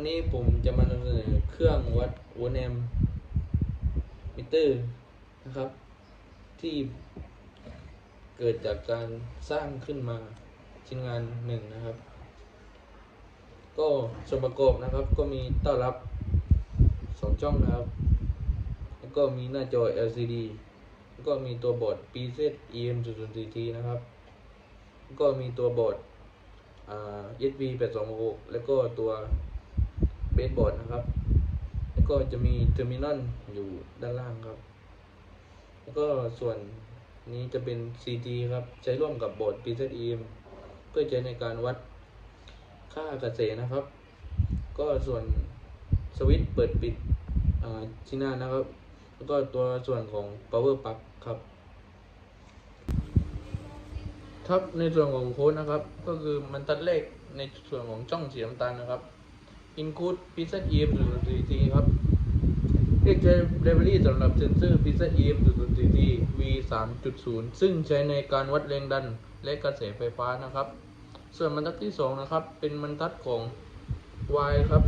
วันนี้ผมจะมานำเสนอเครื่องวัดโอเนมมิเตอร์นะครับ ที่เกิดจากการสร้างขึ้นมาชิ้นงานหนึ่งนะครับ ก็ส่วนประกอบนะครับก็มีต้อรับ 2 ช่องนะครับ แล้วก็มีหน้าจอ LCD แล้วก็มีตัวบอร์ด PZ EM 0 0 t นะครับก็มีตัวบอร์ด USB 826แล้วก็ตัว บสบอร์ดนะครับ แล้วก็จะมีเทอร์มินอลอยู่ด้านล่างครับ แล้วก็ส่วนนี้จะเป็น CT ครับ ใช้ร่วมกับบอร์ด PZEM เพื่อใช้ในการวัดค่ากระแสนะครับ ก็ส่วนสวิตช์เปิดปิดที่หน้านะครับ แล้วก็ตัวส่วนของ power plug ครับครับในส่วนของโค้ดนะครับ ก็คือมันตัดเลขในส่วนของช่องสีน้ำตาลนะครับ include PZEM 0 4 t ครับเรียกใช้ library สำหรับเซนเซอร์ PZEM 0 4 t V 3.0ซึ่งใช้ในการวัดแรงดันและกระแสไฟฟ้านะครับ ส่วนบรรทัดที่2นะครับ เป็นบรรทัดของ Y ครับ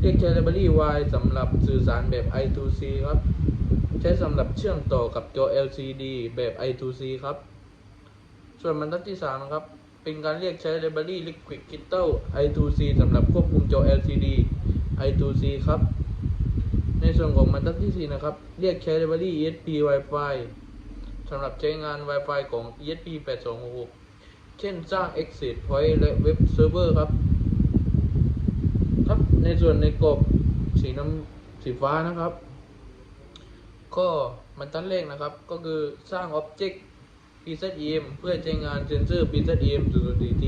เรียกใช้ library Y สำหรับสื่อสารแบบ I2C ครับ ใช้สำหรับเชื่อมต่อกับจอ LCD แบบ I2C ครับ ส่วนบรรทัดที่3นะครับ เป็นการเรียกใช้ library liquid crystal I2C สำหรับควบคุมจอ LCD I2C ครับ ในส่วนของบรรทัดที่ 4 นะครับ เรียกใช้ library ESP Wi-Fi สำหรับใช้งาน Wi-Fi ของ ESP 8266 เช่นสร้าง Exit Point และ Web Server ครับ ครับ ในส่วนในกรอบสีน้ำสีฟ้านะครับ ก็บรรทัดเลขนะครับ ก็คือสร้าง Object PZEM เพื่อใช้งานเซนเซอร์ PZEM 0 4 t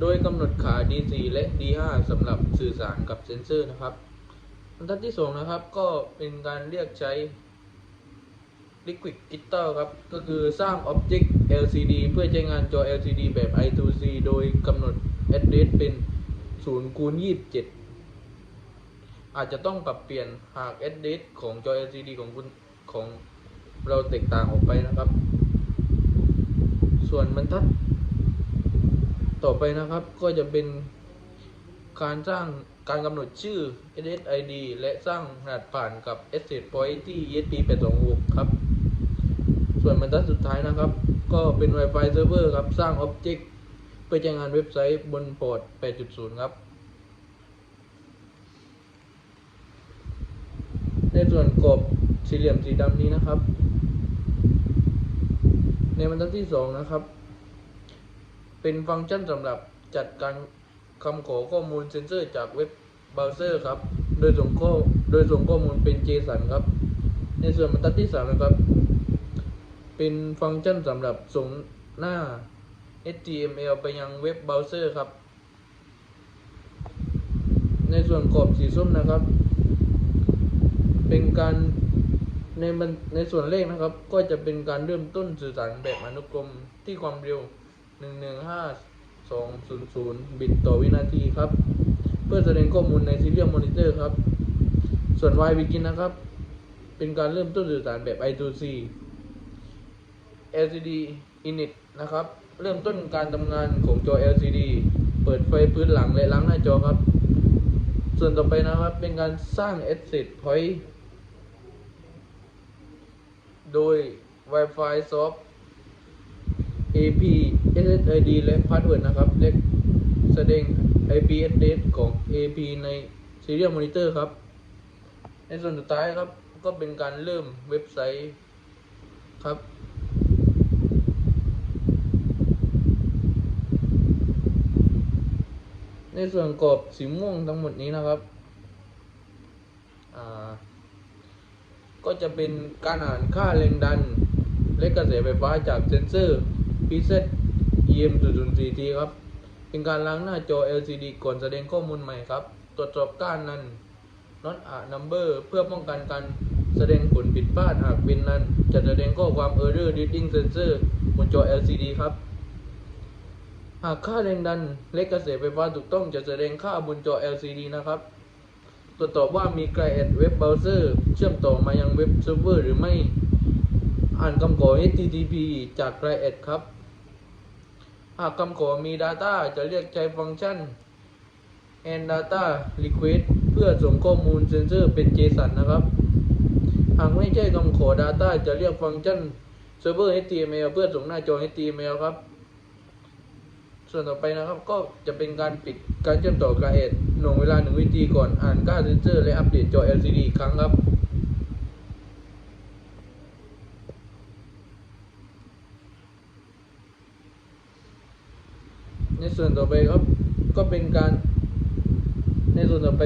โดยกำหนดขา D4 และ D5 สำหรับสื่อสารกับเซนเซอร์นะครับบรรทัดที่ 2 นะครับ ก็เป็นการเรียกใช้ Liquid Crystal ครับ ก็คือสร้าง Object LCD เพื่อใช้งานจอ LCD แบบ I2C โดยกำหนด address เป็น0คูณ27 อาจจะต้องปรับเปลี่ยนหาก address ของจอ LCD ของคุณของเราแตกต่างออกไปนะครับ ส่วนบรรทัด ต่อไปนะครับก็จะเป็นการสร้างการกำหนดชื่อ SSID และสร้างรหัสผ่านกับ Access Point ที่ ESP 826 ครับ ส่วนบรรทัดสุดท้ายนะครับ ก็เป็น Wi-Fi Server ครับ สร้าง Object เพื่อใช้งานเว็บไซต์บนพอร์ต 8.0 ครับ ในส่วนกรอบสี่เหลี่ยมสีดำนี้นะครับ ในบรรทัดที่2นะครับ เป็นฟังก์ชันสำหรับจัดการคำขอข้อมูลเซนเซอร์จากเว็บเบราว์เซอร์ครับ โดยส่งข้อโดยส่งข้อมูลเป็น JSON ครับ ในส่วนบรรทัดที่3นะครับ เป็นฟังก์ชันสำหรับส่งหน้า HTML ไปยังเว็บเบราว์เซอร์ครับ ในส่วนกรอบสีส้มนะครับ เป็นการ ในมันในส่วนเลขนะครับ ก็จะเป็นการเริ่มต้นสื่อสารแบบอนุกรมที่ความเร็ว 115200 บิตต่อวินาทีครับ เพื่อแสดงข้อมูลใน Serial Monitor ครับ ส่วน Y Begin นะครับ เป็นการเริ่มต้นสื่อสารแบบ I2C LCD Init นะครับ เริ่มต้นการทำงานของจอ LCD เปิดไฟพื้นหลังและล้างหน้าจอครับ ส่วนต่อไปนะครับเป็นการสร้าง Access Point โดย Wi-Fi Soft AP SSID และ Password นะครับและแสดง IP address ของ AP ใน Serial Monitor ครับ ในส่วนสุดท้ายครับ ก็เป็นการเริ่มเว็บไซต์ครับในส่วนกรอบสีม่วงทั้งหมดนี้นะครับ อ่า ก็จะเป็นการอ่านค่าแรงดัน และกระแสไฟฟ้าจากเซนเซอร์ PZ EM 0 4 t ครับ เป็นการล้างหน้าจอ LCD ก่อนแสดงข้อมูลใหม่ครับ ตรวจสอบก้านนั้น not a number เพื่อป้องกันการแสดงผลผิดพลาดหากเป็นนั้น จะแสดงข้อความ error reading sensor บนจอ LCD ครับ หากค่าแรงดัน และกระแสไฟฟ้าถูกต้องจะแสดงค่าบนจอ LCD นะครับ ตรวจสอบว่ามีไกลแอดเว็บเบราว์เซอร์เชื่อมต่อมายังเว็บเซิร์ฟเวอร์หรือไม่ อ่านคำขอ HTTP จากไกลแอดครับ หากคำขอมี Data จะเรียกใช้ฟังก์ชัน and data request เพื่อส่งข้อมูลเซนเซอร์เป็น JSON นะครับ หากไม่ใช่คำขอ Data จะเรียกฟังก์ชัน Server HTML เพื่อส่งหน้าจอ HTML ครับ ส่วนต่อไปนะครับก็จะเป็นการปิดการเชื่อมต่อกับเอดหน่วงเวลาหนึ่งวิธีก่อนอ่านค่าเซนเซอร์และอัปเดตจอ LCD อีกครั้งครับในส่วนต่อไปครับก็เป็นการ ในส่วนต่อไป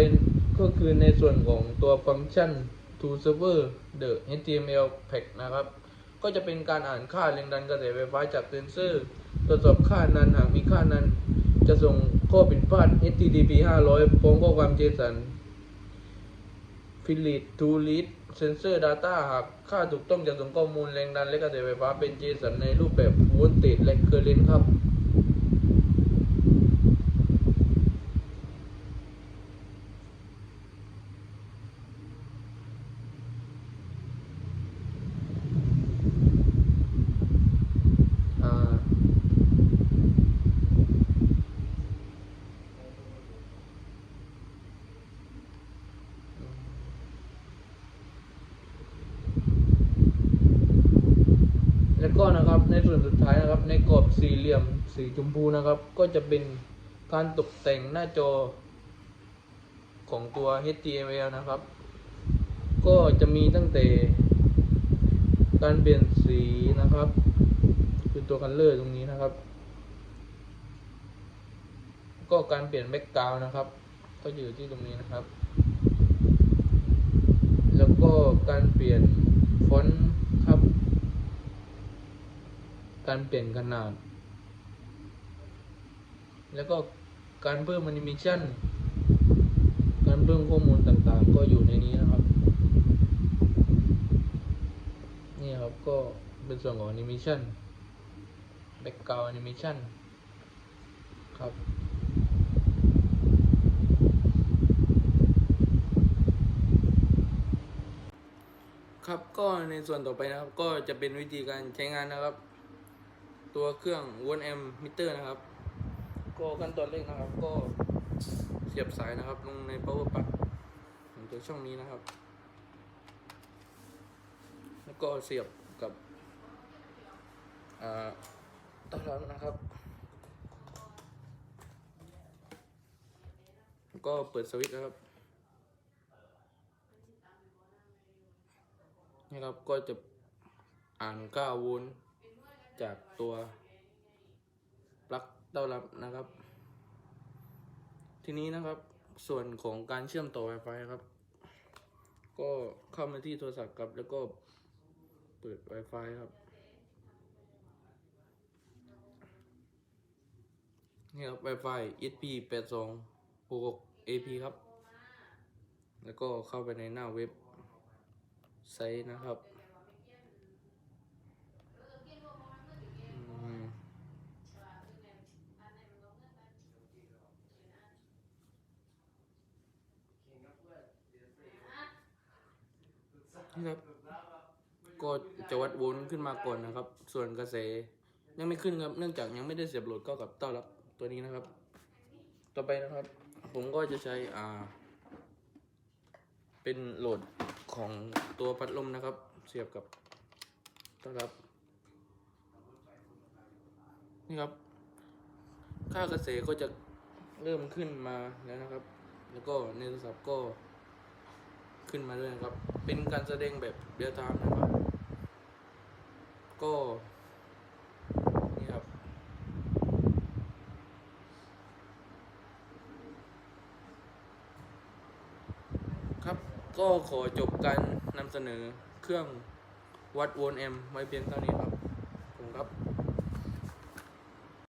ก็คือในส่วนของตัวฟังก์ชัน to server the HTML pack นะครับ ก็จะเป็นการอ่านค่าแรงดันกระแสไฟฟ้าจากเซนเซอร์ ตรวจสอบค่านั้นหากมีค่านั้น จะส่งข้อผิดพลาด HTTP 500พร้อมข้อความเจสันฟิลิตทูลิตเซนเซอร์ data หากค่าถูกต้องจะส่งข้อมูลแรงดันและกระแสไฟฟ้าเป็นเจสันในรูปแบบ voltage และ current ครับ อ่า แล้วก็นะครับในส่วนสุดท้ายนะครับ ในกรอบสี่เหลี่ยมสีชมพูนะครับ ก็จะเป็นการตกแต่งหน้าจอของตัว HTML นะครับ ก็จะมีตั้งแต่ การเปลี่ยนสีนะครับ คือตัวคัลเลอร์ตรงนี้นะครับ ก็การเปลี่ยนแบ็กกราวนะครับ ก็อยู่ที่ตรงนี้นะครับ แล้วก็การเปลี่ยนฟอนต์ครับ การเปลี่ยนขนาด แล้วก็การเพิ่มแอนิเมชันการเพิ่มข้อมูลต่างๆ ก็อยู่ในนี้นะครับ นี่ครับก็เป็นส่วนของแอนิเมชันแบ็กกราวแอนิเมชันครับครับก็ในส่วนต่อไปนะครับก็จะเป็นวิธีการใช้งานนะครับ ตัวเครื่อง1 amp meter นะครับ ก็ขั้นตอนแรกนะครับ ก็เสียบสายนะครับ ลงใน power plug ของตัวช่องนี้นะครับ แล้วก็เสียบกับอ่าต้อนรับนะครับ ก็เปิดสวิตช์นะครับนี่ครับก็จะอ่าน9โวลต์ จากตัวปลั๊กเต้ารับนะครับ ทีนี้นะครับส่วนของการเชื่อมต่อ Wi-Fi ครับ ก็เข้ามาที่โทรศัพท์ครับ แล้วก็เปิด Wi-Fi ครับนี่ครับ Wi-Fi ESP 8266 AP ครับ แล้วก็เข้าไปในหน้าเว็บไซต์นะครับอืม นี่ครับ ก็จะวัดโวลต์ขึ้นมาก่อนนะครับ ส่วนกระแสยังไม่ขึ้นครับ เนื่องจากยังไม่ได้เสียบโหลดเข้ากับต้อรับตัวนี้นะครับ ต่อไปนะครับ ผมก็จะใช้อ่า เป็นโหลดของตัวพัดลมนะครับ เสียบกับต้อรับ นี่ครับ ค่ากระแสก็จะเริ่มขึ้นมาแล้วนะครับ แล้วก็ในโทรศัพท์ก็ขึ้นมาด้วยนะครับ เป็นการแสดงแบบเรียลไทม์นะครับ ก็นี่ครับ ครับก็ขอจบการนำเสนอเครื่องวัดโวลต์แอมไว้เพียงเท่านี้ครับ